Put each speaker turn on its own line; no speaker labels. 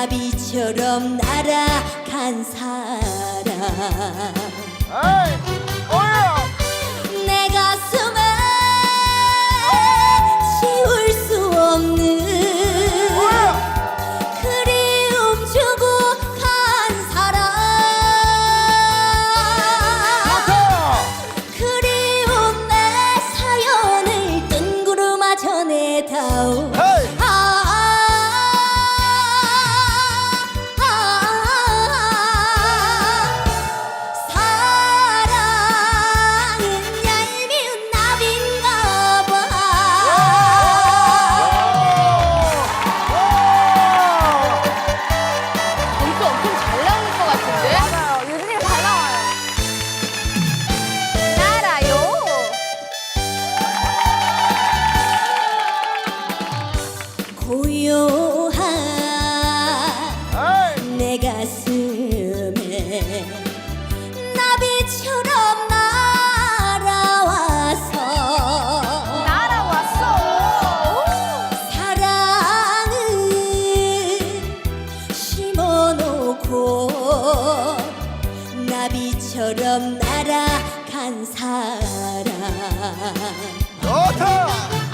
나비처럼 날아간 사람.
내 가슴에 지울 수 없는 그리움 주고 간 사람. 그리운 내 사연을 뜬구름아 전해다오. 나비처럼 날아와서
날아왔어.
사랑을 심어놓고 나비처럼 날아간 사람
좋다.